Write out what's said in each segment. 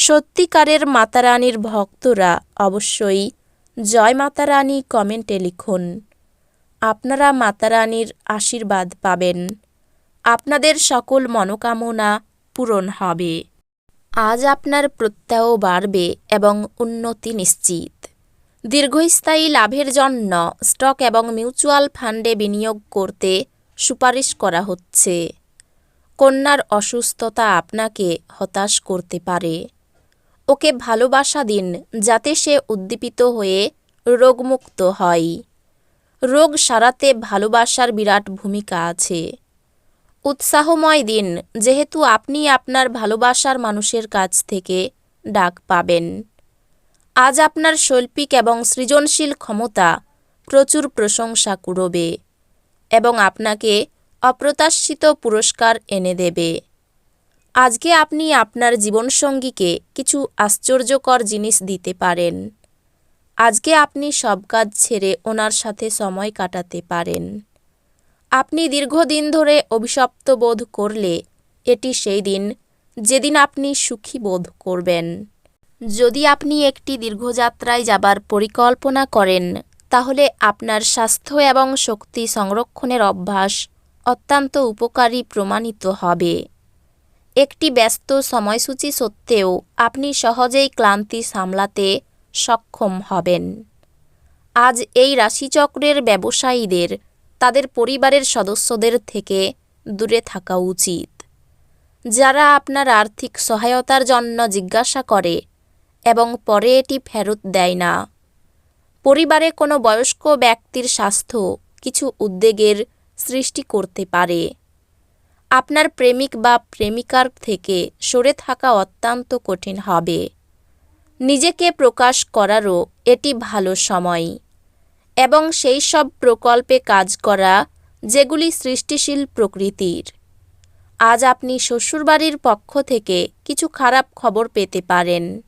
সত্যিকারের মাতারানীর ভক্তরা অবশ্যই জয় মাতারানী কমেন্টে লিখুন। আপনারা মাতারানীর আশীর্বাদ পাবেন। আপনাদের সকল মনোকামনা পূরণ হবে। আজ আপনার প্রত্যয় বাড়বে এবং উন্নতি নিশ্চিত। দীর্ঘস্থায়ী লাভের জন্য স্টক এবং মিউচুয়াল ফান্ডে বিনিয়োগ করতে সুপারিশ করা হচ্ছে। কন্যার অসুস্থতা আপনাকে হতাশ করতে পারে। ওকে ভালোবাসা দিন যাতে সে উদ্দীপিত হয়ে রোগমুক্ত হয়। রোগ সারাতে ভালোবাসার বিরাট ভূমিকা আছে। উৎসাহময় দিন যেহেতু আপনি আপনার ভালোবাসার মানুষের কাছ থেকে ডাক পাবেন। আজ আপনার শৈল্পিক এবং সৃজনশীল ক্ষমতা প্রচুর প্রশংসা কুড়বে এবং আপনাকে অপ্রত্যাশিত পুরস্কার এনে দেবে। আজকে আপনি আপনার জীবনসঙ্গীকে কিছু আশ্চর্যকর জিনিস দিতে পারেন। আজকে আপনি সব কাজ ছেড়ে ওনার সাথে সময় কাটাতে পারেন। আপনি দীর্ঘদিন ধরে অভিশপ্ত বোধ করলে এটি সেই দিন যেদিন আপনি সুখী বোধ করবেন। যদি আপনি একটি দীর্ঘযাত্রায় যাবার পরিকল্পনা করেন, তাহলে আপনার স্বাস্থ্য এবং শক্তি সংরক্ষণের অভ্যাস অত্যন্ত উপকারী প্রমাণিত হবে। একটি ব্যস্ত সময়সূচি সত্ত্বেও আপনি সহজেই ক্লান্তি সামলাতে সক্ষম হবেন। আজ এই রাশিচক্রের ব্যবসায়ীদের, তাদের পরিবারের সদস্যদের থেকে দূরে থাকা উচিত। যারা আপনার আর্থিক সহায়তার জন্য জিজ্ঞাসা করে এবং পরে এটি ফেরত দেয় না। পরিবারে কোনো বয়স্ক ব্যক্তির স্বাস্থ্য কিছু উদ্বেগের সৃষ্টি করতে পারে। আপনার প্রেমিক বা প্রেমিকার থেকে সরে থাকা অত্যন্ত কঠিন হবে। নিজেকে প্রকাশ করারও এটি ভালো সময়। এবং সেই সব প্রকল্পে কাজ করা, যেগুলি সৃষ্টিশীল প্রকৃতির। আজ আপনি শ্বশুরবাড়ির পক্ষ থেকে কিছু খারাপ খবর পেতে পারেন,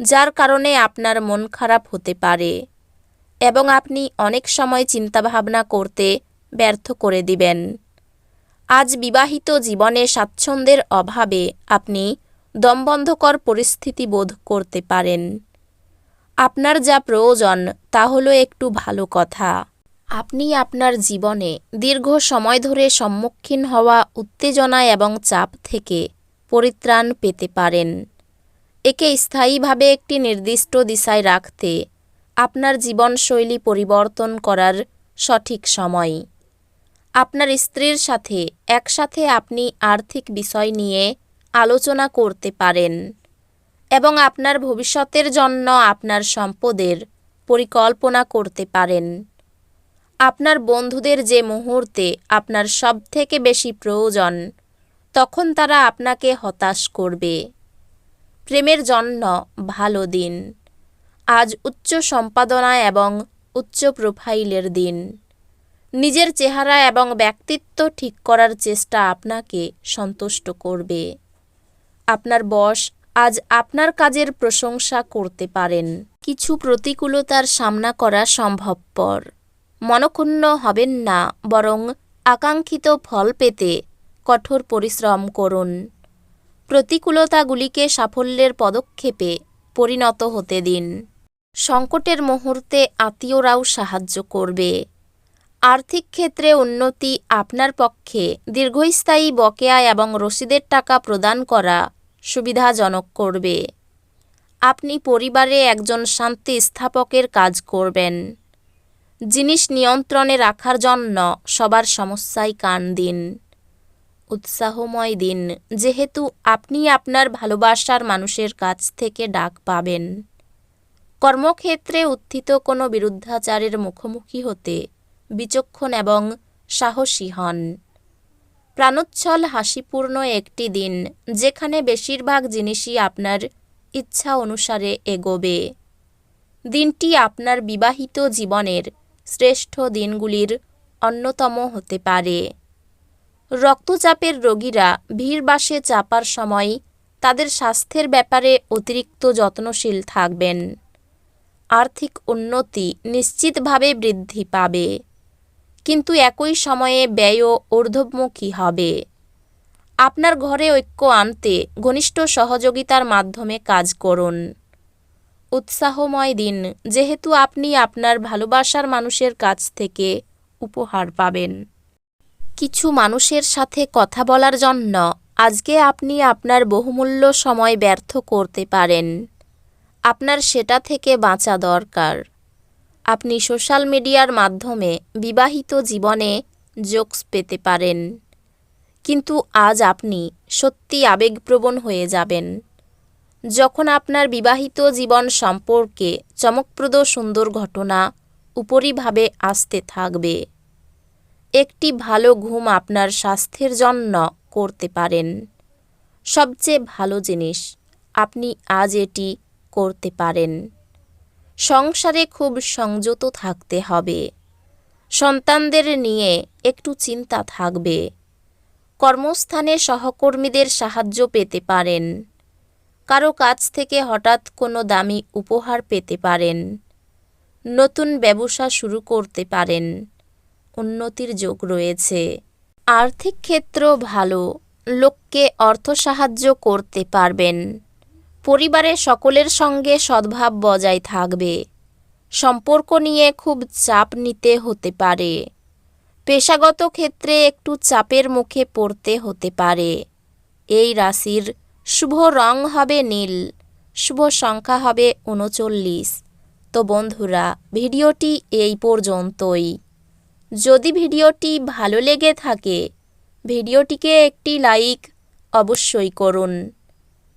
যার কারণে আপনার মন খারাপ হতে পারে। এবং আপনি অনেক সময় চিন্তাভাবনা করতে ব্যর্থ করে দিবেন। আজ বিবাহিত জীবনে স্বাচ্ছন্দ্যের অভাবে আপনি দমবন্ধকর পরিস্থিতি বোধ করতে পারেন। আপনার যা প্রয়োজন, তা হলো একটু ভালো কথা। আপনি আপনার জীবনে দীর্ঘ সময় ধরে সম্মুখীন হওয়া উত্তেজনা এবং চাপ থেকে পরিত্রাণ পেতে পারেন। একে স্থায়ীভাবে একটি নির্দিষ্ট দিশায় রাখতে আপনার জীবনশৈলী পরিবর্তন করার সঠিক সময়। আপনার স্ত্রীর সাথে, একসাথে আপনি আর্থিক বিষয় নিয়ে আলোচনা করতে পারেন এবং আপনার ভবিষ্যতের জন্য আপনার সম্পদের পরিকল্পনা করতে পারেন। আপনার বন্ধুদের যে মুহূর্তে আপনার সবথেকে বেশি প্রয়োজন, তখন তারা আপনাকে হতাশ করবে। প্রেমের জন্য ভালো দিন। আজ উচ্চ সম্পাদনা এবং উচ্চ প্রোফাইলের দিন। নিজের চেহারা এবং ব্যক্তিত্ব ঠিক করার চেষ্টা আপনাকে সন্তুষ্ট করবে। আপনার বস আজ আপনার কাজের প্রশংসা করতে পারেন। কিছু প্রতিকূলতার সামনা করা সম্ভবপর। মনক্ষুণ্ণ হবেন না, বরং আকাঙ্ক্ষিত ফল পেতে কঠোর পরিশ্রম করুন। প্রতিকূলতাগুলিকে সাফল্যের পদক্ষেপে পরিণত হতে দিন। সংকটের মুহূর্তে আত্মীয়রাও সাহায্য করবে। আর্থিক ক্ষেত্রে উন্নতি আপনার পক্ষে দীর্ঘস্থায়ী বকেয়া এবং রসিদের টাকা প্রদান করা সুবিধাজনক করবে। আপনি পরিবারে একজন শান্তি স্থাপকের কাজ করবেন। জিনিস নিয়ন্ত্রণে রাখার জন্য সবার সমস্যায় কান দিন। উৎসাহময় দিন, যেহেতু আপনি আপনার ভালোবাসার মানুষের কাছ থেকে ডাক পাবেন। কর্মক্ষেত্রে উত্থিত কোনো বিরুদ্ধাচারের মুখোমুখি হতে বিচক্ষণ এবং সাহসী হন। প্রাণোচ্ছল, হাসিপূর্ণ একটি দিন, যেখানে বেশিরভাগ জিনিসই আপনার ইচ্ছা অনুসারে এগোবে। দিনটি আপনার বিবাহিত জীবনের শ্রেষ্ঠ দিনগুলির অন্যতম হতে পারে। রক্তচাপের রোগীরা ভিড়বাসে চাপার সময় তাদের স্বাস্থ্যের ব্যাপারে অতিরিক্ত যত্নশীল থাকবেন। আর্থিক উন্নতি নিশ্চিতভাবে বৃদ্ধি পাবে। কিন্তু একই সময়ে ব্যয়ও ঊর্ধ্বমুখী হবে। আপনার ঘরে ঐক্য আনতে ঘনিষ্ঠ সহযোগিতার মাধ্যমে কাজ করুন। উৎসাহময় দিন, যেহেতু আপনি আপনার ভালোবাসার মানুষের কাছ থেকে উপহার পাবেন। কিছু মানুষের সাথে কথা বলার জন্য আজকে আপনি আপনার বহুমূল্য সময় ব্যর্থ করতে পারেন। আপনার সেটা থেকে বাঁচা দরকার। আপনি সোশ্যাল মিডিয়ার মাধ্যমে বিবাহিত জীবনে জোকস পেতে পারেন। কিন্তু আজ আপনি সত্যি আবেগপ্রবণ হয়ে যাবেন। যখন আপনার বিবাহিত জীবন সম্পর্কে চমকপ্রদ সুন্দর ঘটনা উপরিভাবে আসতে থাকবে, একটি ভালো ঘুম আপনার স্বাস্থ্যের জন্য করতে পারেন। সবচেয়ে ভালো জিনিস, আপনি আজ এটি করতে পারেন। সংসারে খুব সংযত থাকতে হবে। সন্তানদের নিয়ে একটু চিন্তা থাকবে। কর্মস্থানে সহকর্মীদের সাহায্য পেতে পারেন। কারও কাছ থেকে হঠাৎ কোনো দামি উপহার পেতে পারেন। নতুন ব্যবসা শুরু করতে পারেন। উন্নতির যোগ রয়েছে। আর্থিক ক্ষেত্র ভালো, লোককে অর্থ সাহায্য করতে পারবেন। পরিবারের সকলের সঙ্গে সদ্ভাব বজায় থাকবে। সম্পর্ক নিয়ে খুব চাপ নিতে হতে পারে। পেশাগত ক্ষেত্রে একটু চাপের মুখে পড়তে হতে পারে। এই রাশির শুভ রং হবে নীল, শুভ সংখ্যা হবে উনচল্লিশ। তো বন্ধুরা, ভিডিওটি এই পর্যন্তই। যদি ভিডিওটি ভালো লেগে থাকে, ভিডিওটিকে একটি লাইক অবশ্যই করুন।